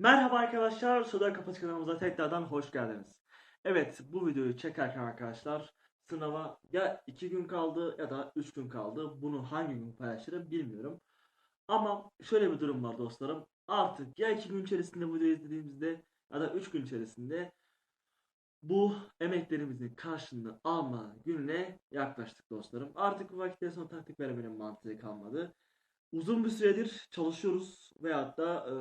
Merhaba arkadaşlar, Soda Kapatı kanalımıza tekrardan hoş geldiniz. Evet, bu videoyu çekerken arkadaşlar sınava ya 2 gün kaldı ya da 3 gün kaldı. Bunu hangi gün paylaşırım bilmiyorum. Ama şöyle bir durum var dostlarım. Artık ya 2 gün içerisinde bu videoyu izlediğimizde ya da 3 gün içerisinde bu emeklerimizin karşılığını alma gününe yaklaştık dostlarım. Artık bu vakitte sonra taktik vermenin mantığı kalmadı. Uzun bir süredir çalışıyoruz veyahut da e,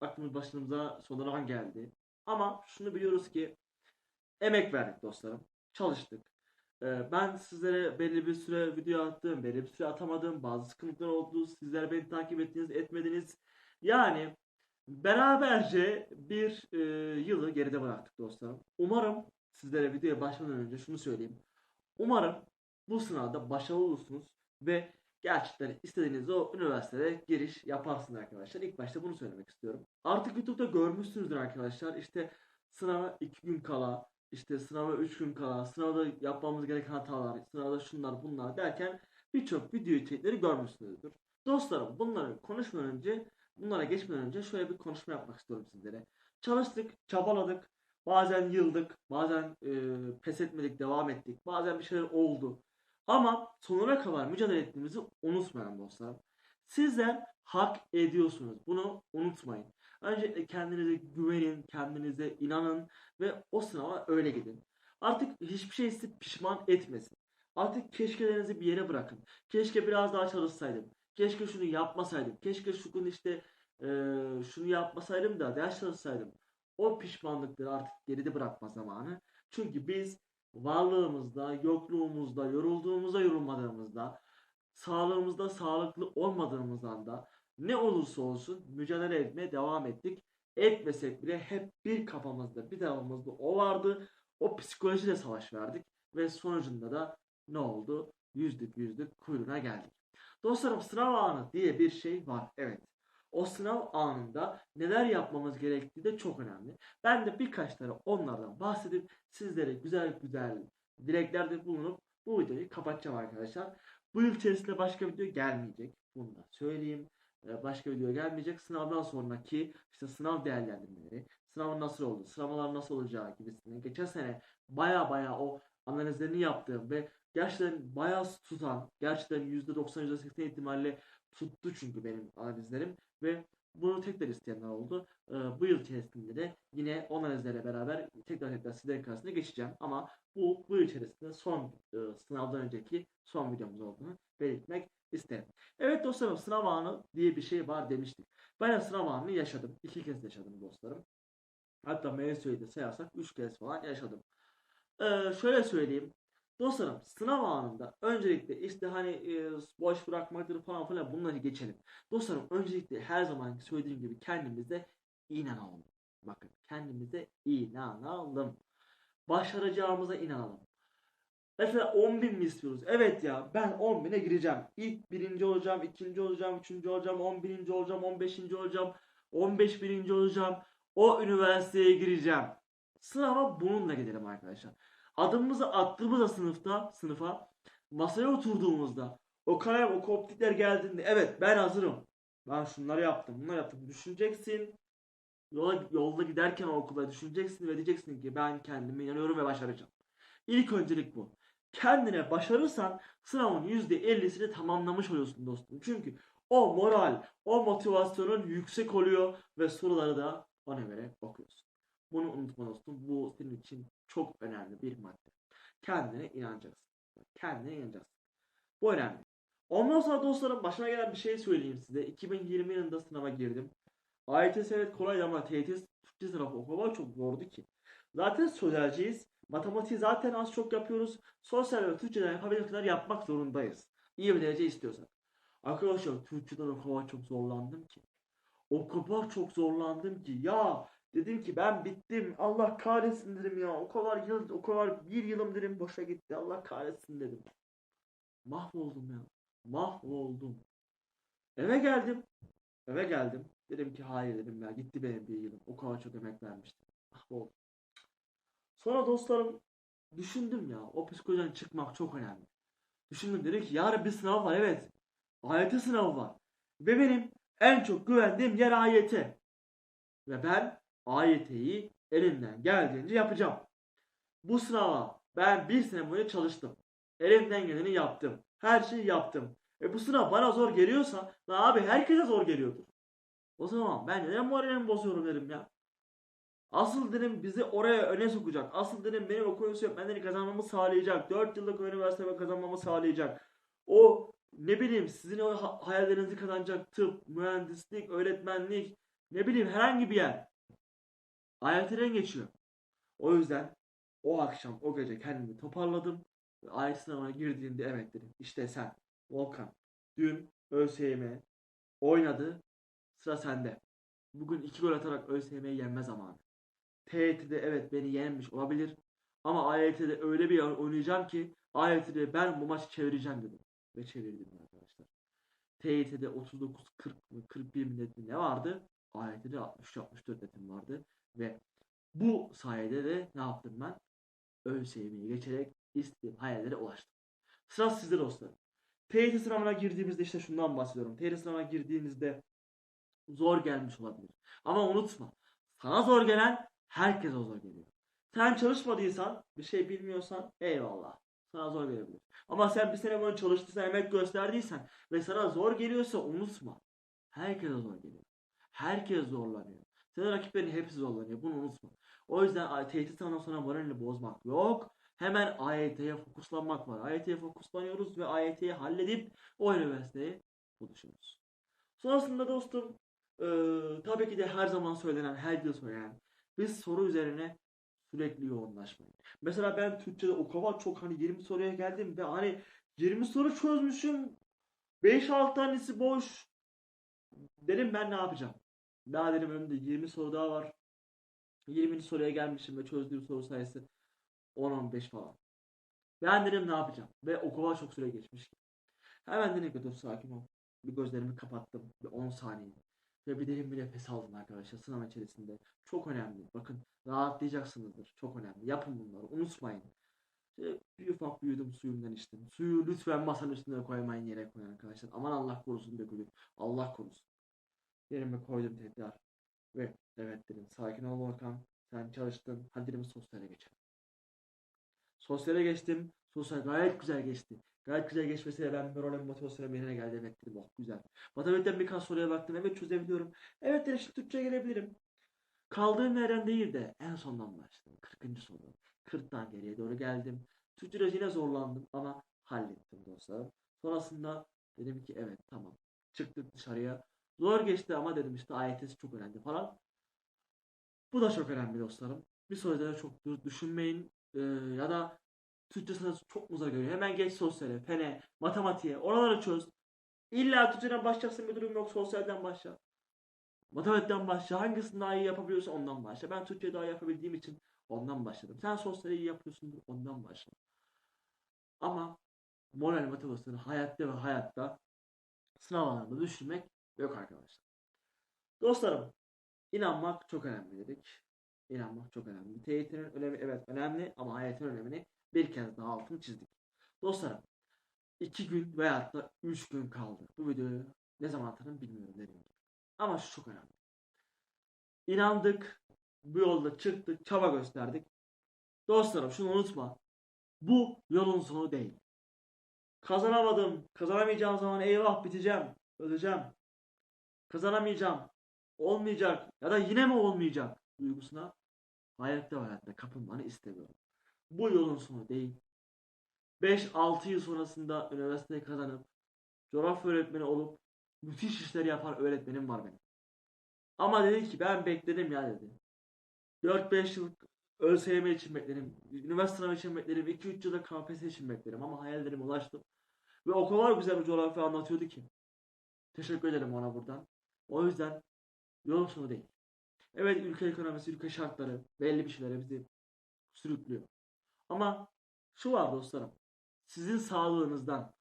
aklımız başımıza sonradan geldi. Ama şunu biliyoruz ki emek verdik dostlarım. Çalıştık. E, ben sizlere belli bir süre video attım, belli bir süre atamadım. Bazı sıkıntılar oldu. Sizler beni takip ettiniz, etmediniz. Yani beraberce bir e, yılı geride bıraktık dostlarım. Umarım sizlere videoya başlamadan önce şunu söyleyeyim. Umarım bu sınavda başarılı olursunuz ve gerçekten istediğiniz o üniversiteye giriş yaparsınız arkadaşlar. İlk başta bunu söylemek istiyorum. Artık YouTube'da görmüşsünüzdür arkadaşlar. İşte sınava 2 gün kala, işte sınava 3 gün kala, sınavda yapmamız gereken hatalar, sınavda şunlar bunlar derken birçok video içerikleri görmüşsünüzdür. Dostlarım bunları konuşmadan önce, bunlara geçmeden önce şöyle bir konuşma yapmak istiyorum sizlere. Çalıştık, çabaladık, bazen yıldık, bazen e, pes etmedik, devam ettik, bazen bir şeyler oldu. Ama sonuna kadar mücadele ettiğimizi unutmayalım dostlarım. Sizler hak ediyorsunuz. Bunu unutmayın. Öncelikle kendinize güvenin, kendinize inanın ve o sınava öyle gidin. Artık hiçbir şey sizi pişman etmesin. Artık keşkelerinizi bir yere bırakın. Keşke biraz daha çalışsaydım. Keşke şunu yapmasaydım. Keşke şu gün işte e, şunu yapmasaydım da ders çalışsaydım. O pişmanlıkları artık geride bırakma zamanı. Çünkü biz varlığımızda, yokluğumuzda, yorulduğumuzda, yorulmadığımızda, sağlığımızda, sağlıklı olmadığımız anda ne olursa olsun mücadele etmeye devam ettik. Etmesek bile hep bir kafamızda, bir tarafımızda o vardı. O psikolojiyle savaş verdik ve sonucunda da ne oldu? Yüzdük yüzdük kuyruğuna geldik. Dostlarım sınav anı diye bir şey var. Evet. O sınav anında neler yapmamız gerektiği de çok önemli. Ben de birkaç tane onlardan bahsedip sizlere güzel güzel dileklerde bulunup bu videoyu kapatacağım arkadaşlar. Bu yıl içerisinde başka video gelmeyecek. Bunu da söyleyeyim. Ee, Başka video gelmeyecek. Sınavdan sonraki işte sınav değerlendirmeleri, sınavın nasıl oldu, sınavlar nasıl olacağı gibisinden. Geçen sene baya baya o analizlerini yaptığım ve gerçekten bayağı tutan, gerçekten %90 %80 ihtimalle tuttu çünkü benim analizlerim ve bunu tekrar isteyenler oldu. Ee, bu yıl içerisinde de yine o analizlerle beraber tekrar tekrar sizlerin karşısına geçeceğim. Ama bu bu yıl içerisinde son e, sınavdan önceki son videomuz olduğunu belirtmek isterim. Evet dostlarım sınav anı diye bir şey var demiştik. Ben de sınav anını yaşadım. İki kez yaşadım dostlarım. Hatta MSÜ'yü de sayarsak üç kez falan yaşadım. Ee, şöyle söyleyeyim. Dostlarım sınav anında öncelikle işte hani e, boş bırakmaktır falan filan bunları geçelim. Dostlarım öncelikle her zaman söylediğim gibi kendimize inanalım. Bakın kendimize inanalım. Başaracağımıza inanalım. Mesela 10 bin mi istiyoruz? Evet ya ben 10 bine gireceğim. İlk birinci olacağım, ikinci olacağım, üçüncü olacağım, 11. birinci olacağım, 15. olacağım, 15 birinci olacağım. O üniversiteye gireceğim. Sınava bununla gidelim arkadaşlar. Adımımızı attığımızda sınıfta, sınıfa masaya oturduğumuzda o kalem, o koptikler geldiğinde evet ben hazırım. Ben şunları yaptım, bunları yaptım. Düşüneceksin. Yola, yolda giderken okula düşüneceksin ve diyeceksin ki ben kendime inanıyorum ve başaracağım. İlk öncelik bu. Kendine başarırsan sınavın %50'sini tamamlamış oluyorsun dostum. Çünkü o moral, o motivasyonun yüksek oluyor ve soruları da ona göre okuyorsun. Bunu unutma dostum. Bu senin için çok önemli bir madde. Kendine inanacaksın. Kendine inanacaksın. Bu önemli. Ondan sonra dostlarım başıma gelen bir şey söyleyeyim size. 2020 yılında sınava girdim. AYT evet kolay ama TYT Türkçe sınavı o kadar çok zordu ki. Zaten sözelciyiz. Matematiği zaten az çok yapıyoruz. Sosyal ve Türkçeden yapabildiğimiz kadar yapmak zorundayız. İyi bir derece istiyorsak. Arkadaşlar Türkçeden o kadar çok zorlandım ki. O kadar çok zorlandım ki. Ya dedim ki ben bittim. Allah kahretsin dedim ya. O kadar yıl, o kadar bir yılım dedim boşa gitti. Allah kahretsin dedim. Mahvoldum ya. Mahvoldum. Eve geldim. Eve geldim. Dedim ki hayır dedim ya. Gitti benim bir yılım. O kadar çok emek vermiştim. Mahvoldum. Sonra dostlarım düşündüm ya. O psikolojiden çıkmak çok önemli. Düşündüm dedim ki yarın bir sınav var evet. AYT sınavı var. Ve benim en çok güvendiğim yer AYT. Ve ben AYT'yi elimden geldiğince yapacağım. Bu sınava ben bir sene boyunca çalıştım. Elimden geleni yaptım. Her şeyi yaptım. E bu sınav bana zor geliyorsa lan abi herkese zor geliyordur. O zaman ben neden moralimi bozuyorum derim ya. Asıl dedim bizi oraya öne sokacak. Asıl dedim benim okul öğretmenleri kazanmamı sağlayacak. 4 yıllık üniversiteme kazanmamı sağlayacak. O ne bileyim sizin o ha- hayallerinizi kazanacak tıp, mühendislik, öğretmenlik, ne bileyim herhangi bir yer. AYT'den geçiyor. O yüzden o akşam o gece kendimi toparladım. Ve AYT sınavına girdiğimde evet dedim. İşte sen Volkan dün ÖSYM oynadı. Sıra sende. Bugün iki gol atarak ÖSYM'yi yenme zamanı. TYT'de evet beni yenmiş olabilir. Ama AYT'de öyle bir oynayacağım ki AYT'de ben bu maçı çevireceğim dedim. Ve çevirdim arkadaşlar. TYT'de 39 40 mı 41 mi net mi ne vardı? AYT'de 63 64 netim vardı. Ve bu sayede de ne yaptım ben? ÖSYM'yi geçerek istediğim hayallere ulaştım. Sıra sizde dostlarım. TYT sınavına girdiğimizde işte şundan bahsediyorum. TYT sınavına girdiğinizde zor gelmiş olabilir. Ama unutma. Sana zor gelen herkese zor geliyor. Sen çalışmadıysan, bir şey bilmiyorsan eyvallah. Sana zor gelebilir. Ama sen bir sene boyunca çalıştıysan, emek gösterdiysen ve sana zor geliyorsa unutma. Herkese zor geliyor. Herkes zorlanıyor. Senin rakiplerin hepsi zorlanıyor. Bunu unutma. O yüzden sınavından sonra moralini bozmak yok. Hemen AYT'ye fokuslanmak var. AYT'ye fokuslanıyoruz ve AYT'yi halledip o üniversiteye buluşuyoruz. Sonrasında dostum eee, tabii ki de her zaman söylenen, her yıl söylenen biz soru üzerine sürekli yoğunlaşmayın. Mesela ben Türkçe'de o kadar çok hani 20 soruya geldim ve hani 20 soru çözmüşüm. 5-6 tanesi boş. Dedim ben ne yapacağım? Daha dedim önümde 20 soru daha var. 20. soruya gelmişim ve çözdüğüm soru sayısı 10-15 falan. Ben dedim ne yapacağım? Ve o kadar çok süre geçmiş. Hemen dedim ki dur sakin ol. Bir gözlerimi kapattım. Bir 10 saniye. Ve bir derin bir nefes aldım arkadaşlar sınav içerisinde. Çok önemli. Bakın rahatlayacaksınızdır. Çok önemli. Yapın bunları. Unutmayın. İşte bir ufak bir yudum suyumdan içtim. Suyu lütfen masanın üstüne koymayın yere koyun arkadaşlar. Aman Allah korusun dökülür. Allah korusun. Yerime koydum tekrar. Ve evet dedim sakin ol Volkan. Sen çalıştın. Hadi dedim sosyale geçelim. Sosyale geçtim. Sosyal gayet güzel geçti. Gayet güzel geçmesiyle ben moralim motivasyonum yerine geldi. Evet dedim oh güzel. Matematikten birkaç soruya baktım. Evet çözebiliyorum. Evet dedim şimdi Türkçe'ye gelebilirim. Kaldığım yerden değil de en sondan başladım. 40. soru. 40'tan geriye doğru geldim. Türkçe'de yine zorlandım ama hallettim dostlarım. Sonrasında dedim ki evet tamam. Çıktık dışarıya. Zor geçti ama dedim işte AYT'si çok önemli falan. Bu da çok önemli dostlarım. Bir soruda da çok düşünmeyin. Ee, ya da Türkçe sana çok mu zor geliyor? Hemen geç sosyale, fene, matematiğe. Oraları çöz. İlla Türkçeden başlayacaksın bir durum yok. Sosyalden başla. Matematikten başla. Hangisini daha iyi yapabiliyorsan ondan başla. Ben Türkçe daha iyi yapabildiğim için ondan başladım. Sen sosyali iyi yapıyorsundur ondan başla. Ama moral motivasyonu hayatta ve hayatta sınav alanında düşürmek yok arkadaşlar. Dostlarım inanmak çok önemli dedik. İnanmak çok önemli. TYT'nin önemi evet önemli ama hayatın önemini bir kez daha altını çizdik. Dostlarım 2 gün veyahut da 3 gün kaldı. Bu videoyu ne zaman atarım bilmiyorum dediğim gibi. Ama şu çok önemli. İnandık, bu yolda çıktık, çaba gösterdik. Dostlarım şunu unutma. Bu yolun sonu değil. Kazanamadım, kazanamayacağım zaman eyvah biteceğim, öleceğim. Kazanamayacağım, olmayacak ya da yine mi olmayacak duygusuna hayatta ve hayatta kapılmanı istemiyorum. Bu yolun sonu değil. 5-6 yıl sonrasında üniversiteyi kazanıp coğrafya öğretmeni olup müthiş işler yapan öğretmenim var benim. Ama dedi ki ben bekledim ya dedi. 4-5 yıl ÖSYM için bekledim. Üniversite sınavı için bekledim. 2-3 yılda KPSS için bekledim. Ama hayallerime ulaştım. Ve o kadar güzel bir coğrafya anlatıyordu ki. Teşekkür ederim ona buradan. O yüzden yolun sonu değil. Evet ülke ekonomisi, ülke şartları belli bir şeylere bizi sürüklüyor. Ama şu var dostlarım. Sizin sağlığınızdan,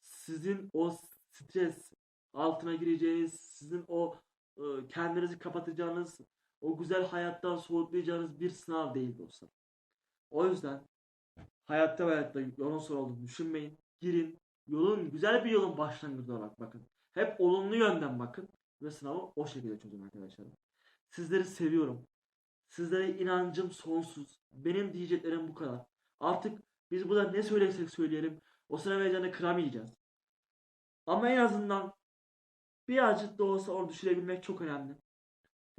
sizin o stres altına gireceğiniz, sizin o e, kendinizi kapatacağınız, o güzel hayattan soğutlayacağınız bir sınav değil dostlar. O yüzden hayatta ve hayatta yolun sonu olduğunu düşünmeyin. Girin. Yolun, güzel bir yolun başlangıcı olarak bakın. Hep olumlu yönden bakın ve sınavı o şekilde çözün arkadaşlarım. Sizleri seviyorum. Sizlere inancım sonsuz. Benim diyeceklerim bu kadar. Artık biz burada ne söylersek söyleyelim o sınav heyecanını kıramayacağız. Ama en azından birazcık da olsa onu düşürebilmek çok önemli.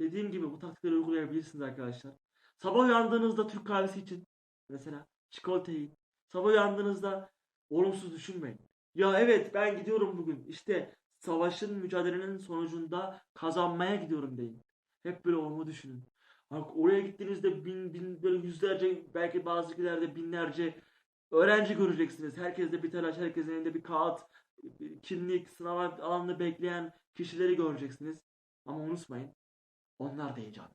Dediğim gibi bu taktikleri uygulayabilirsiniz arkadaşlar. Sabah uyandığınızda Türk kahvesi için mesela çikolata yiyin. Sabah uyandığınızda olumsuz düşünmeyin. Ya evet ben gidiyorum bugün. İşte savaşın mücadelenin sonucunda kazanmaya gidiyorum deyin. Hep böyle olumlu düşünün. Bak oraya gittiğinizde bin, bin böyle yüzlerce belki bazı ülkelerde binlerce öğrenci göreceksiniz. Herkes de bir telaş, herkesin elinde bir kağıt, kimlik, sınav alanında bekleyen kişileri göreceksiniz. Ama unutmayın onlar da heyecanlı.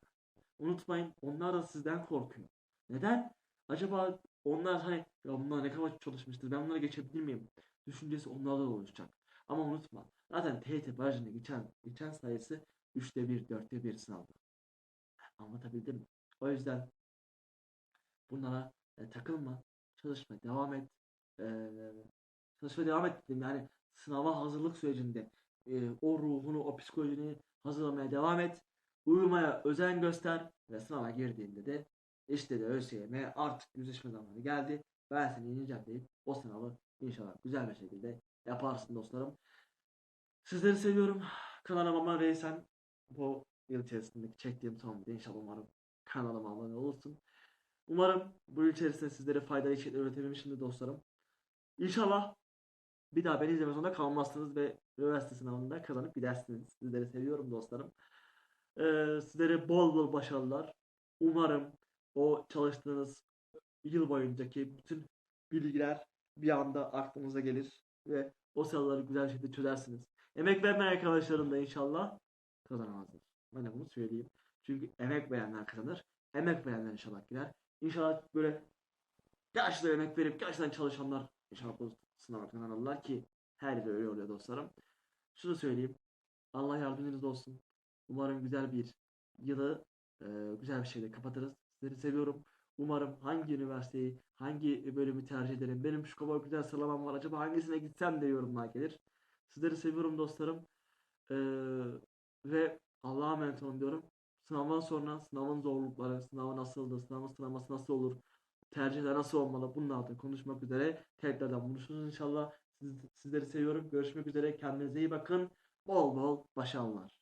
Unutmayın onlar da sizden korkuyor. Neden? Acaba onlar hani ya bunlar ne kadar çalışmıştır ben bunları geçebilir miyim? Düşüncesi onlarda da oluşacak. Ama unutma zaten TYT barajını geçen, geçen sayısı 3'te 1, 4'te 1 sınavda. Anlatabildim mi? O yüzden bunlara e, takılma, çalışma, devam et. E, çalışma devam et dedim. Yani sınava hazırlık sürecinde e, o ruhunu, o psikolojini hazırlamaya devam et. Uyumaya özen göster ve sınava girdiğinde de işte de ÖSYM artık yüzleşme zamanı geldi. Ben seni yeneceğim deyip o sınavı inşallah güzel bir şekilde yaparsın dostlarım. Sizleri seviyorum. Kanalıma abone değilsen bu yıl içerisindeki çektiğim son video inşallah umarım kanalıma abone olursun. Umarım bu yıl içerisinde sizlere faydalı içerikler üretebilmişimdir dostlarım. İnşallah bir daha beni izlemek zorunda kalmazsınız ve üniversite sınavında kazanıp gidersiniz. Sizleri seviyorum dostlarım. Ee, sizlere bol bol başarılar. Umarım o çalıştığınız yıl boyuncaki bütün bilgiler bir anda aklınıza gelir ve o soruları güzel şekilde çözersiniz. Emek vermeyen arkadaşlarım da inşallah kazanamazlar. Ben de bunu söyleyeyim. Çünkü emek verenler kazanır. Emek verenler inşallah gider. İnşallah böyle gerçekten emek verip gerçekten çalışanlar inşallah bu sınava kazanırlar ki her yerde öyle oluyor dostlarım. Şunu söyleyeyim. Allah yardımcınız olsun. Umarım güzel bir yılı e, güzel bir şekilde kapatırız. Sizleri seviyorum. Umarım hangi üniversiteyi, hangi bölümü tercih ederim. Benim şu kadar güzel sıralamam var. Acaba hangisine gitsem de yorumlar gelir. Sizleri seviyorum dostlarım. Ee, ve Allah'a emanet olun diyorum. Sınavdan sonra sınavın zorlukları, sınavı nasıldı, sınavın sıralaması nasıl olur, tercihler nasıl olmalı bunlardan konuşmak üzere tekrardan buluşuruz inşallah. Siz, sizleri seviyorum. Görüşmek üzere. Kendinize iyi bakın. Bol bol başarılar.